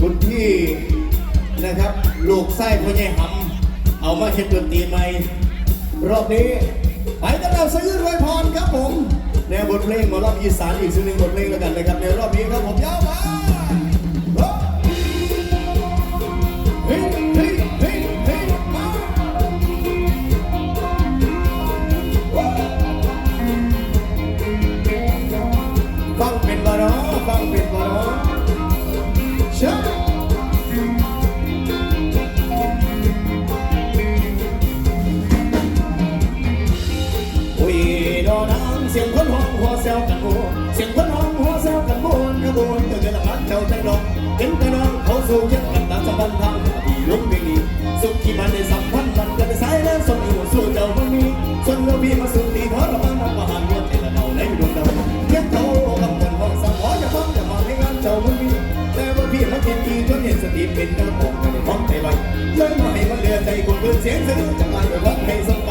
คุณพี่นะครับลูกไส้พ่อใหญ่หำเอามาเช็ดดนตรีใหม่ รอบนี้ ไปกันเราซื้อรวยพรครับผม แนวบทเพลงหมอรอบอีสานอีกสักหนึ่งบทเพลงแล้วกันนะครับ ในรอบนี้ครับผมยาวมา เสียงคนห้องหัวแซวกันโบเสียงคนห้องหัวแซวกันโบนกระโบนเกิดกันหลังเจ้าใจดอกเห็นแต่น้องเขาสู้ยึดกันตามสัมพันทางที่ลุกเพียงนี้สุขที่มันได้สัมพันธ์มันก็ได้สายแล้วส่งอยู่สู่เจ้ามันมีส่วนเราพี่มาสู่ตีทอดรมังนับประหารเมื่อเทละเนาในดวงดาวเรียกเขากับคนห้องสามหออย่าฟังอย่ามาให้งานเจ้ามันมีแต่ว่าพี่มาคิดทีจนเห็นสติเป็นกระบอกกันในห้องใจไว้เลยมาให้มันเหลือใจคนเพื่อนเสียงสะดุ้งจากลายไปวัดให้สบ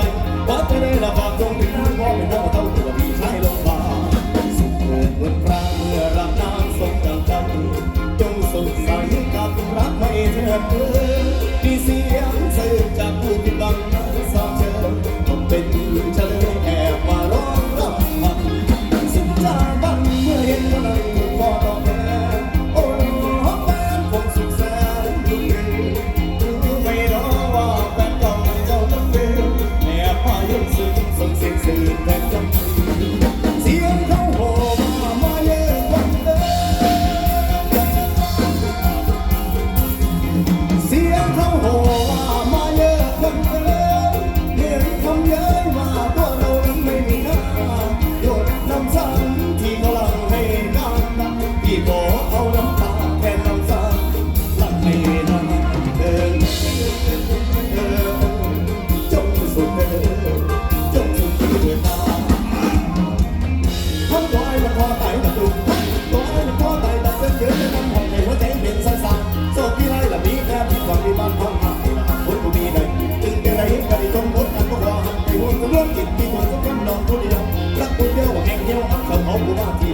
เขาเขาผู้ว่าที่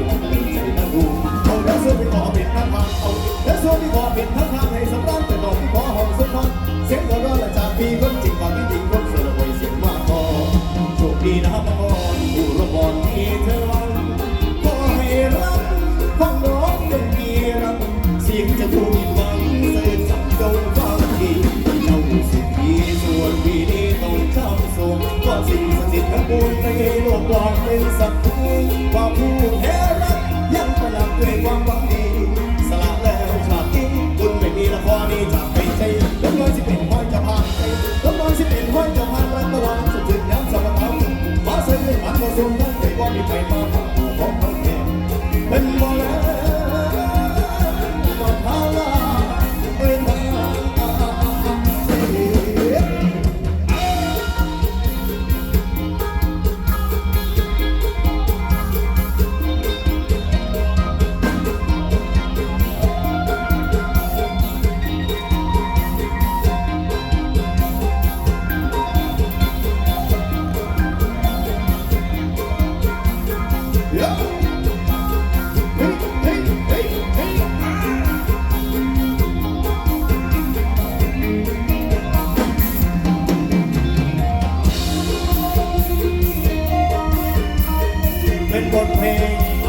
ใจนั่งดูเอาแล้วส่วนที่ขอเป็นน้ำมันเอาแล้วส่วนที่ขอเป็นนัก งทั้งใจว่ามีไปมา บทเพลง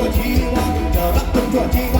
ชั่วชีวะจะรักจนชั่วชีวัะ